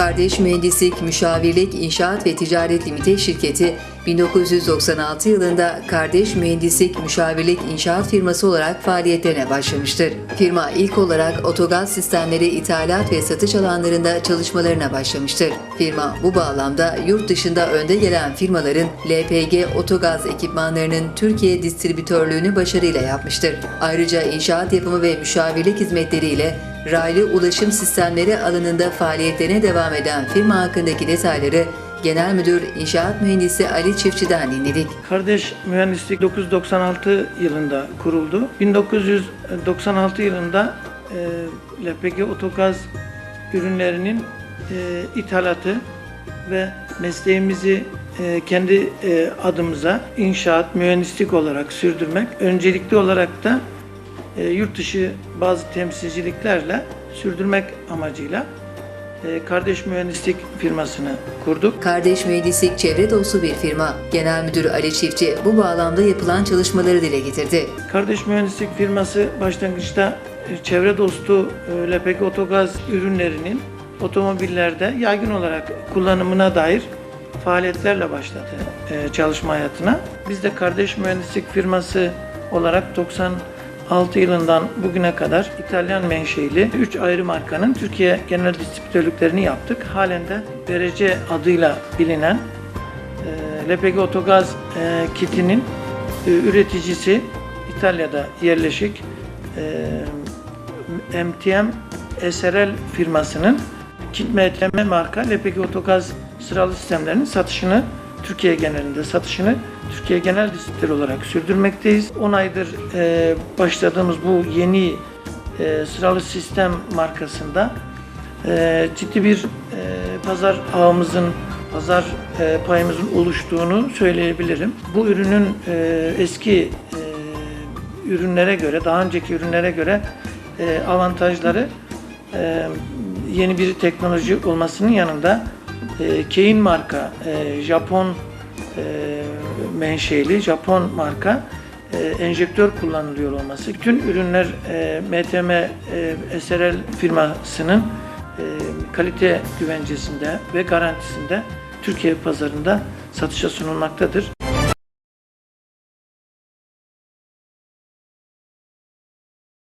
Kardeş Mühendislik, Müşavirlik, İnşaat ve Ticaret Limite şirketi 1996 yılında Kardeş Mühendislik, Müşavirlik, İnşaat firması olarak faaliyetlerine başlamıştır. Firma ilk olarak otogaz sistemleri ithalat ve satış alanlarında çalışmalarına başlamıştır. Firma bu bağlamda yurt dışında önde gelen firmaların LPG otogaz ekipmanlarının Türkiye distribütörlüğünü başarıyla yapmıştır. Ayrıca inşaat yapımı ve müşavirlik hizmetleriyle raylı ulaşım sistemleri alanında faaliyetlerine devam eden firma hakkındaki detayları Genel Müdür İnşaat Mühendisi Ali Çiftçi'den dinledik. Kardeş Mühendislik 1996 yılında kuruldu. 1996 yılında e, LPG otogaz ürünlerinin e, ithalatı ve mesleğimizi e, kendi e, adımıza inşaat, mühendislik olarak sürdürmek, öncelikli olarak da e, yurt dışı bazı temsilciliklerle sürdürmek amacıyla Kardeş Mühendislik firmasını kurduk. Kardeş Mühendislik çevre dostu bir firma. Genel Müdür Ali Çiftçi bu bağlamda yapılan çalışmaları dile getirdi. Kardeş Mühendislik firması başlangıçta e, çevre dostu e, LPG otogaz ürünlerinin otomobillerde yaygın olarak kullanımına dair faaliyetlerle başladı e, çalışma hayatına. Biz de Kardeş Mühendislik firması olarak 96 yılından bugüne kadar İtalyan menşeili 3 ayrı markanın Türkiye genel distribütörlüklerini yaptık. Halen de Derece adıyla bilinen e, LPG otogaz e, kitinin e, üreticisi İtalya'da yerleşik e, MTM SRL firmasının Kit MTM marka LPG otogaz sıralı sistemlerinin satışını Türkiye genelinde satışını Türkiye genel distribütör olarak sürdürmekteyiz. 10 aydır e, başladığımız bu yeni e, sıralı sistem markasında e, ciddi bir e, pazar ağımızın, pazar e, payımızın oluştuğunu söyleyebilirim. Bu ürünün e, eski e, ürünlere göre, daha önceki ürünlere göre e, avantajları e, yeni bir teknoloji olmasının yanında e, Kein marka, e, Japon e, menşeli, Japon marka e, enjektör kullanılıyor olması. Bütün ürünler e, MTM e, SRL firmasının e, kalite güvencesinde ve garantisinde Türkiye pazarında satışa sunulmaktadır.